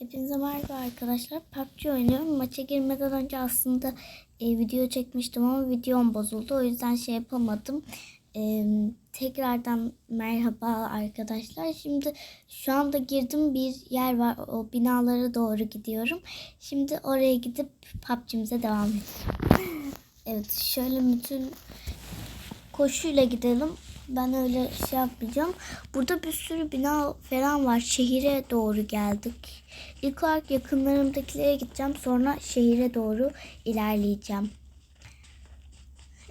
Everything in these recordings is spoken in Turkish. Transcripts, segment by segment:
Hepinize merhaba arkadaşlar. PUBG oynuyorum. Maça girmeden önce aslında e, video çekmiştim ama videom bozuldu. O yüzden şey yapamadım. E, tekrardan merhaba arkadaşlar. Şimdi şu anda girdim bir yer var. O binalara doğru gidiyorum. Şimdi oraya gidip PUBG'mize devam edeceğim. evet şöyle bütün koşuyla gidelim. Ben öyle şey yapmayacağım. Burada bir sürü bina falan var. Şehire doğru geldik. İlk olarak yakınlarımdakilere gideceğim. Sonra şehire doğru ilerleyeceğim.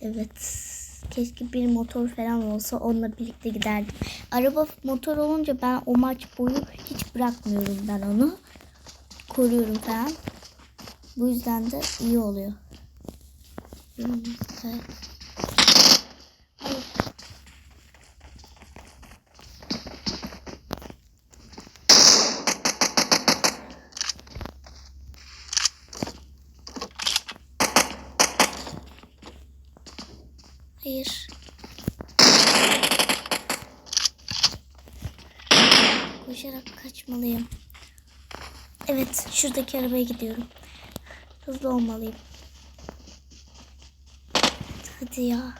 Evet. Keşke bir motor falan olsa onunla birlikte giderdim. Araba motor olunca ben o maç boyu hiç bırakmıyorum ben onu. Koruyorum falan. Bu yüzden de iyi oluyor. Hmm, Evet. Ay. Hayır. Koşarak kaçmalıyım. Evet, şuradaki arabaya gidiyorum. Hızlı olmalıyım. Hadi ya.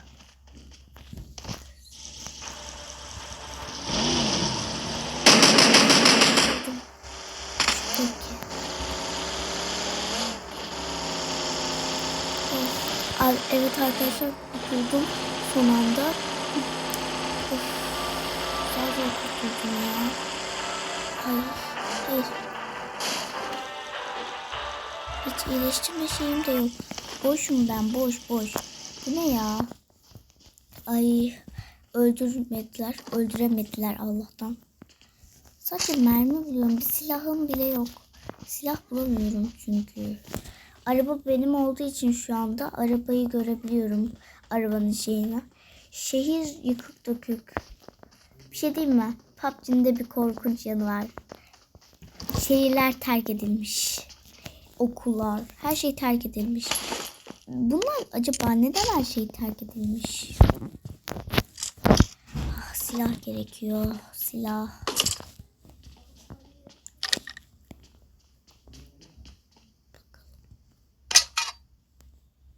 Evet arkadaşlar kurtuldum son anda. Hayır. Hayır. Hiç iyileştirme şeyim de yok. Boşum ben boş boş. Bu ne ya? Ay öldürmediler. Öldüremediler Allah'tan. Sadece mermi buluyorum. Bir silahım bile yok. Silah bulamıyorum çünkü. Araba benim olduğu için şu anda arabayı görebiliyorum. Arabanın şeyini. Şehir yıkık dökük. Bir şey diyeyim mi? PUBG'nin bir korkunç yanı var. Şehirler terk edilmiş. Okullar. Her şey terk edilmiş. Bunlar acaba neden her şey terk edilmiş? Ah, silah gerekiyor. Silah.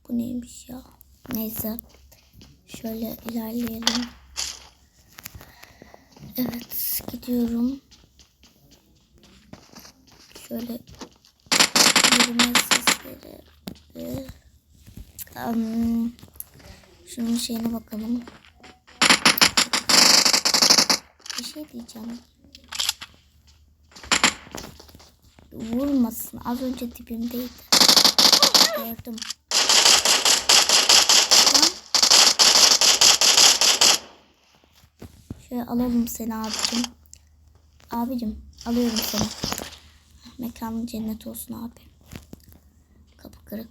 Bu neymiş ya? Neyse. Şöyle ilerleyelim. Evet gidiyorum. Şöyle yürüme sesleri. Um, şunun şeyine bakalım. Bir şey diyeceğim. Vurmasın. Az önce dibimdeydi. Gördüm. Lan. Şöyle alalım seni abicim. Abicim alıyorum seni. Mekanın cennet olsun abi. Kapı kırık.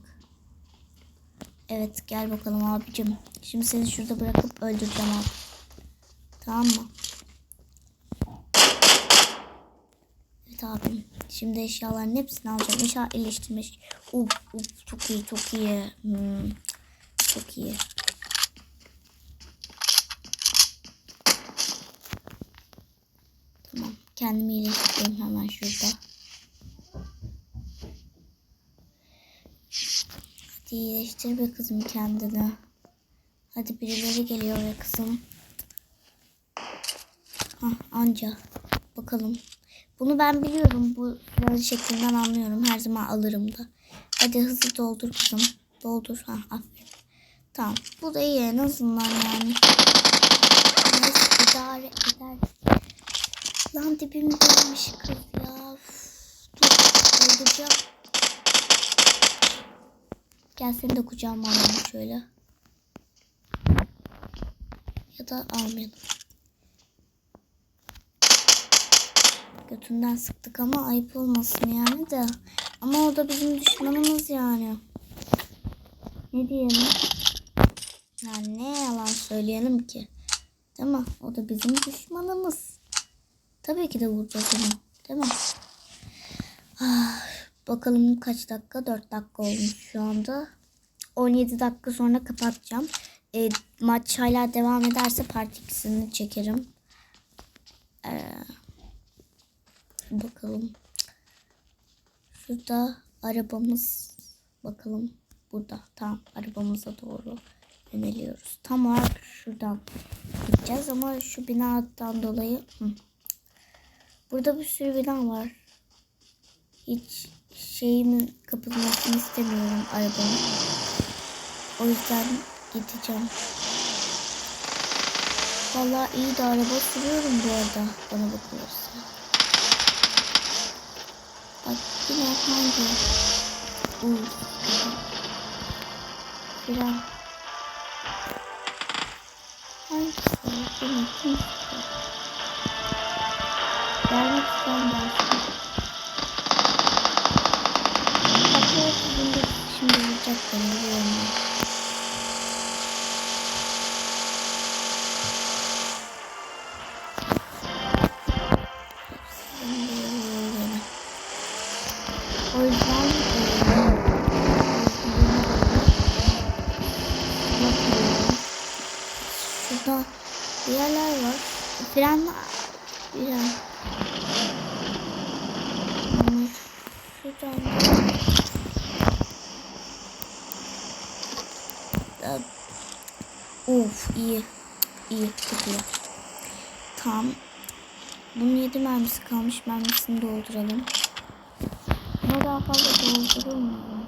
Evet gel bakalım abicim. Şimdi seni şurada bırakıp öldüreceğim abi. Tamam mı? Evet abim. Şimdi eşyaların hepsini alacağım. Eşya iyileştirme. şey- Uf, uf, çok iyi çok iyi. Hmm, çok iyi. Kendimi iyileştireyim hemen şurada. Hadi iyileştir be kızım kendini. Hadi birileri geliyor be kızım. Hah anca. Bakalım. Bunu ben biliyorum. Bu silahın şeklinden anlıyorum. Her zaman alırım da. Hadi hızlı doldur kızım. Doldur. Ha aferin. Tamam. Bu da iyi en azından yani. Neyse idare Lan dibimdeymiş kız ya. Dur öldüreceğim. Gel seni de kucağıma alalım şöyle. Ya da almayalım. Götünden sıktık ama ayıp olmasın yani de. Ama o da bizim düşmanımız yani. Ne diyelim? Yani ne yalan söyleyelim ki. Değil mi? O da bizim düşmanımız. Tabii ki de vuracağız onu. Değil mi? Ah, bakalım kaç dakika? 4 dakika olmuş şu anda. 17 dakika sonra kapatacağım. E, maç hala devam ederse part 2'sini çekerim. Ee, bakalım. Şurada arabamız. Bakalım burada. Tamam arabamıza doğru yöneliyoruz. Tam olarak şuradan gideceğiz ama şu binadan dolayı. Hı. Burada bir sürü bina var. Hiç şeyimin kapatılmasını istemiyorum arabanın. O yüzden gideceğim. Vallahi iyi de araba sürüyorum bu arada bana bakılırsa. Bak yine hangi? Uuu. Fren. Hangisi? Bunu bir yerler var. Fren. Hmm, Şuradan da Of iyi. İyi çok iyi. Tam. Bunun 7 mermisi kalmış. Mermisini dolduralım. Buna daha fazla doldurur muyum?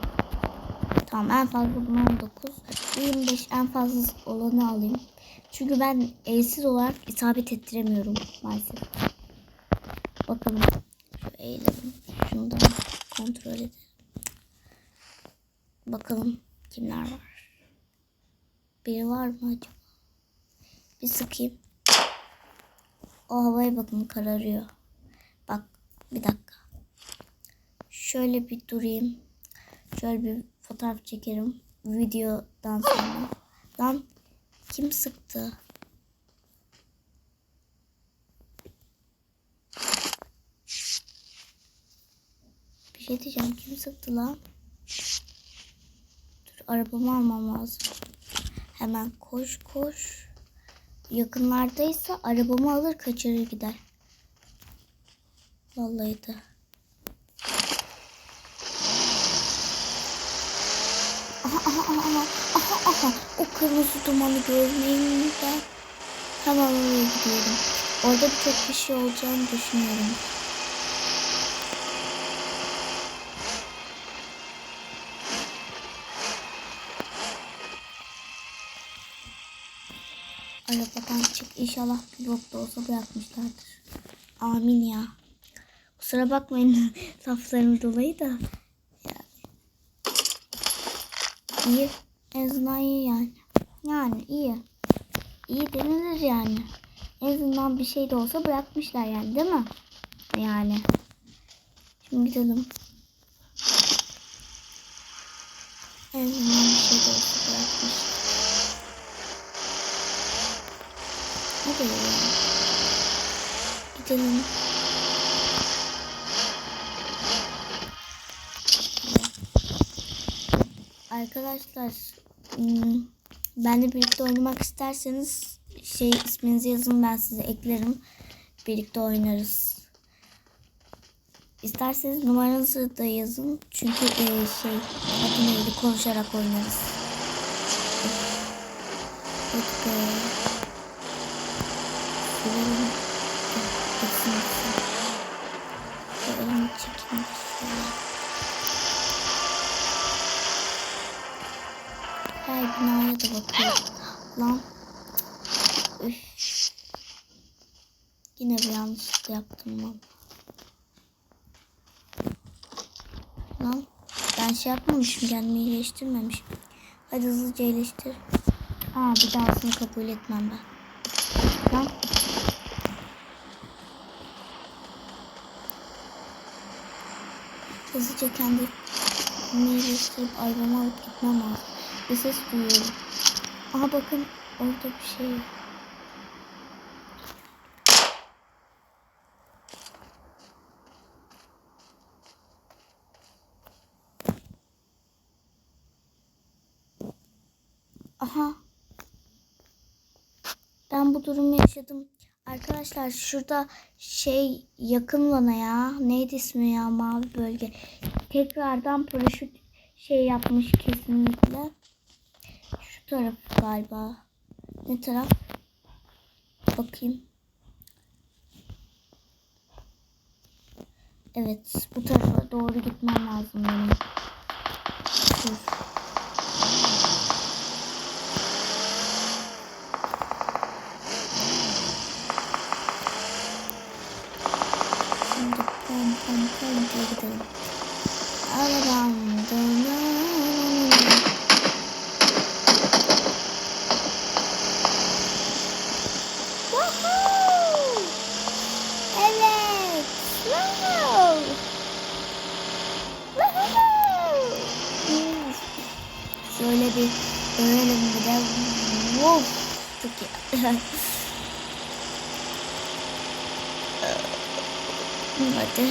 Tamam en fazla buna 19. 25 en fazla olanı alayım. Çünkü ben elsiz olarak isabet ettiremiyorum maalesef. Bakalım. Şu eğilelim. Şunu da kontrol edelim. Bakalım kimler var. Biri var mı acaba? Bir sıkayım. O havaya bakın kararıyor. Bak bir dakika. Şöyle bir durayım. Şöyle bir fotoğraf çekerim. Videodan sonra. Lan kim sıktı? Bir şey diyeceğim. Kim sıktı lan? Dur arabamı almam lazım. Hemen koş koş. Yakınlardaysa arabamı alır kaçırır gider. Vallahi de. Aha aha aha aha aha o kırmızı dumanı görmeyeyim ben. Hemen oraya gidiyorum. Orada birçok bir şey olacağını düşünüyorum. Arabadan çık. İnşallah bok da olsa bırakmışlardır. Amin ya. Kusura bakmayın laflarım dolayı da. Yani. İyi. En azından iyi yani. Yani iyi. İyi denilir yani. En azından bir şey de olsa bırakmışlar yani değil mi? Yani. Şimdi gidelim. En azından bir şey de olsa bırakmışlar. Hadi ya. Gidelim. Arkadaşlar hmm, benle birlikte oynamak isterseniz şey isminizi yazın ben size eklerim. Birlikte oynarız. İsterseniz numaranızı da yazın. Çünkü e, şey neydi konuşarak oynarız. Yok be. Lan. Üf. Yine bir yanlışlık yaptım lan. Lan. Ben şey yapmamışım. Kendimi iyileştirmemişim. Hadi hızlıca iyileştir. Aa bir dahasını kabul etmem ben. Lan. Hızlıca kendi iyileştirip arabamı alıp gitmem lazım. Bir ses duyuyorum. Aha bakın orada bir şey. Aha. Ben bu durumu yaşadım. Arkadaşlar şurada şey yakın bana ya. Neydi ismi ya mavi bölge. tekrardan paraşüt şey yapmış kesinlikle. Taraf galiba. Ne taraf? Bakayım. Evet, bu tarafa doğru gitmem lazım benim. Dur. Şimdi pom pom pom gidelim. Arabam dönüyor. Woohoo! Evet. Woohoo! Woohoo! Yes. Şöyle bir dönelim bir de. Wow. Çok iyi. Hadi.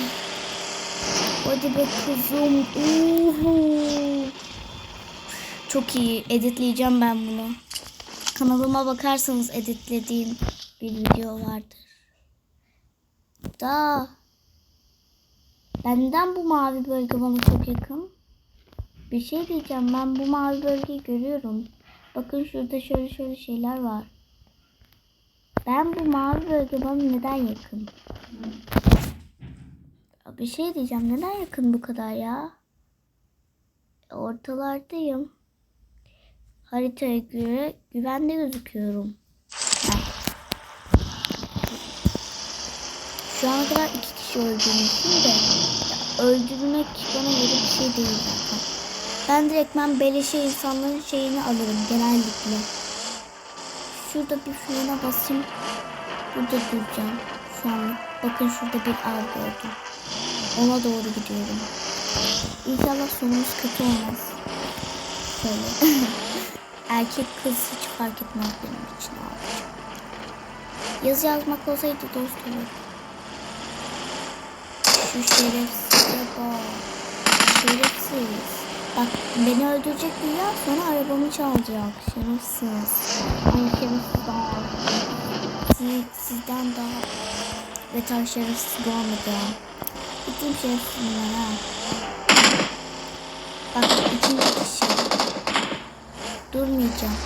Hadi be kızım. Uhu. Çok iyi. Editleyeceğim ben bunu. Kanalıma bakarsanız editlediğim bir video vardır. Da. Benden bu mavi bölge bana çok yakın. Bir şey diyeceğim. Ben bu mavi bölgeyi görüyorum. Bakın şurada şöyle şöyle şeyler var. Ben bu mavi bölge bana neden yakın? Bir şey diyeceğim. Neden yakın bu kadar ya? Ortalardayım. Haritaya göre güvende gözüküyorum. Şu ana kadar iki kişi öldürmüşüm de ya öldürmek bana göre bir şey değil zaten. Ben direktmen beleşe insanların şeyini alırım genellikle. Şurada bir frene basayım. Burada duracağım. Şu an bakın şurada bir av gördüm. Ona doğru gidiyorum. İnşallah sonumuz kötü olmaz. Şöyle. Erkek kız hiç fark etmez benim için abi. Yazı yazmak olsaydı dost olur. Şu şerefsize bak. Şerefsiz. Bak beni öldürecek dünya sonra arabamı çalacak. Şerefsiz. Ay şerefsiz daha. Siz, sizden daha beter şerefsiz görmedim. Bütün şerefsizler ha. Bak ikinci kişi. Durmayacağım.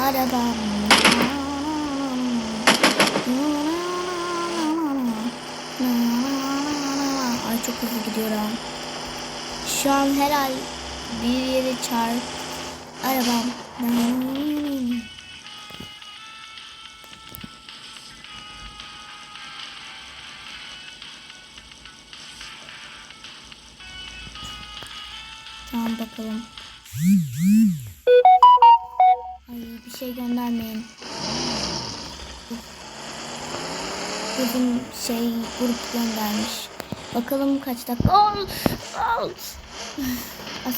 Arabam. Ay çok hızlı gidiyorum. Şu an herhal bir yere çarp. Arabam. Şey grup göndermiş. Bakalım kaç dakika. Ol, ol.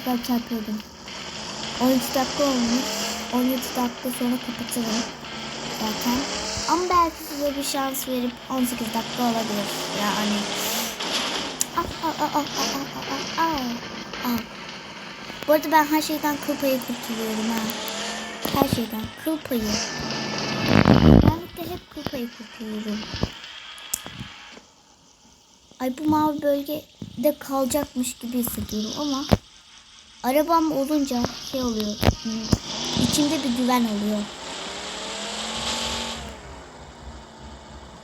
Kalp çarpıyordum. 13 dakika olmuş. 17 dakika sonra kapatırım. Zaten. Ama belki size bir şans verip 18 dakika olabilir. Yani. Ah, ah, ah, ah, ah, ah, ah, ah. Ah. Bu arada ben her şeyden kıl payı kurtuluyorum ha. Her şeyden kıl payı. Ben de hep kıl payı kurtuluyorum. Ay bu mavi bölgede kalacakmış gibi hissediyorum ama arabam olunca şey oluyor. hmm, İçimde bir güven oluyor.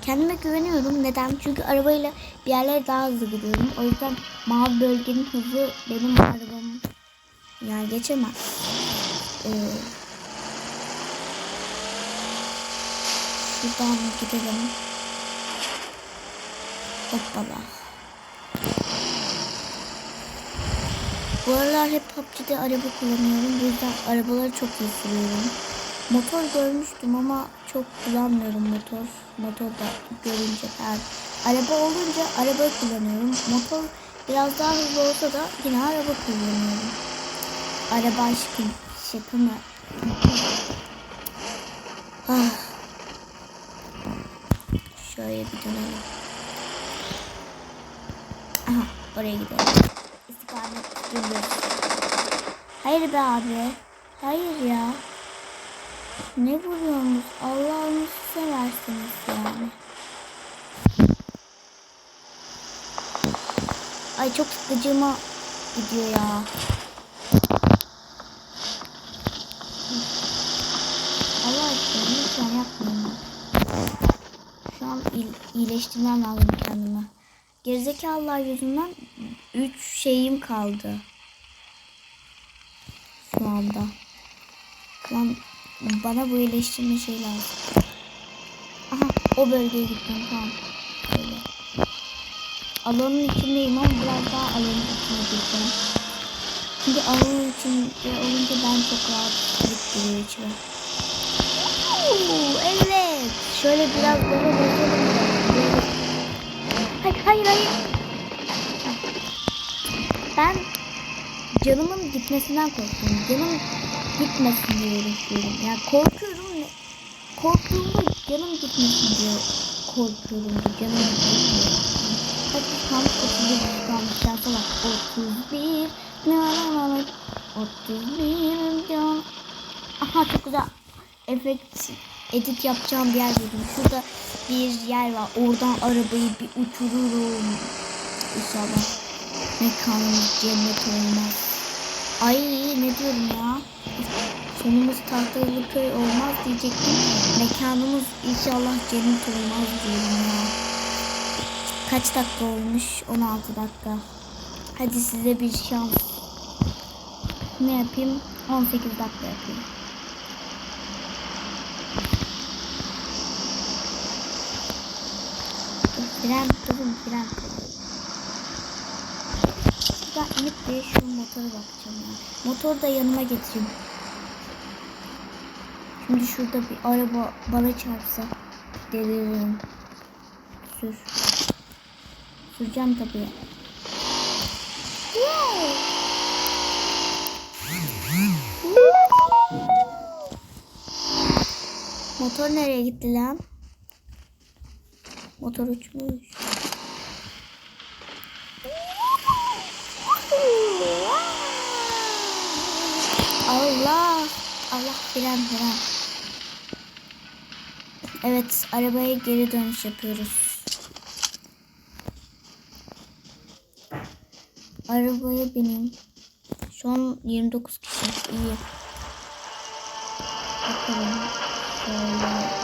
Kendime güveniyorum. Neden? Çünkü arabayla bir yerlere daha hızlı gidiyorum. O yüzden mavi bölgenin hızı benim arabamın yani geçemez. Ee, şuradan gidelim. Hoppala. Bu aralar hep PUBG'de araba kullanıyorum. Bu yüzden arabaları çok iyi sürüyorum. Motor görmüştüm ama çok kullanmıyorum motor. Motor da görünce her. Araba olunca araba kullanıyorum. Motor biraz daha hızlı olsa da yine araba kullanıyorum. Araba aşkım. Şaka mı? Ah. Şöyle bir dönelim. Aha oraya gidelim. İstikamet gidiyoruz. Hayır be abi. Hayır ya. Ne vuruyorsunuz? Allah'ını size versiniz yani. Ay çok sıkıcıma gidiyor ya. Allah aşkına lütfen yapmayın. Şu an iyileştirmem lazım kendimi. Gerizekalılar yüzünden 3 şeyim kaldı. Şu anda. Lan bana bu iyileştirme şey lazım. Aha o bölgeye gittim tamam. Böyle. Alanın içindeyim ama biraz daha alanın içine gideceğim. Çünkü alanın içinde olunca ben çok rahat gittiriyor içime. Evet. Şöyle biraz böyle bakalım. Hayır hayır. Ben canımın gitmesinden korkuyorum. Canım gitmesin diye uğraşıyorum. Yani korkuyorum. ne- Korktuğumda canım gitmesin diye korkuyorum. Canım gitmesin. Hadi kalmış 31 kalmış şarkı bak. 31 na na na na 31 can. Aha çok güzel efekt edit yapacağım bir yer buldum. Şurada bir yer var. Oradan arabayı bir uçururum. İnşallah mekanımız cennet olmaz. Ay ne diyorum ya. Sonumuz tahtalı köy olmaz diyecektim. Mekanımız inşallah cennet olmaz diyorum ya. Kaç dakika olmuş? 16 dakika. Hadi size bir şans. Ne yapayım? 18 dakika yapayım. Fren kızım fren. Şuradan inip bir şu motora bakacağım ya. Motoru da yanıma getireyim. Şimdi şurada bir araba bana çarpsa deliririm. Sür. Süreceğim tabii. Motor nereye gitti lan? Motor uçmuş. Allah. Allah fren fren. Evet arabaya geri dönüş yapıyoruz. Arabaya bineyim. Şu an 29 kişi. İyi. Bakalım. Şöyle.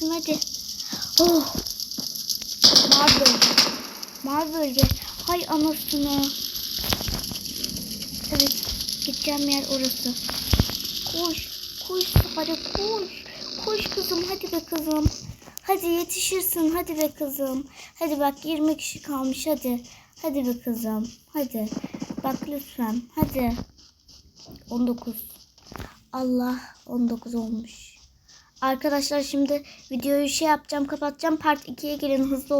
iyisisin hadi. Oh. Mavi bölge. Mavi bölge. Hay anasını. Evet. Gideceğim yer orası. Koş. Koş hadi koş. Koş kızım hadi be kızım. Hadi yetişirsin hadi be kızım. Hadi bak 20 kişi kalmış hadi. Hadi be kızım. Hadi. Bak lütfen. Hadi. 19. Allah 19 olmuş. Arkadaşlar şimdi videoyu şey yapacağım kapatacağım. Part 2'ye gelin hızlı olun.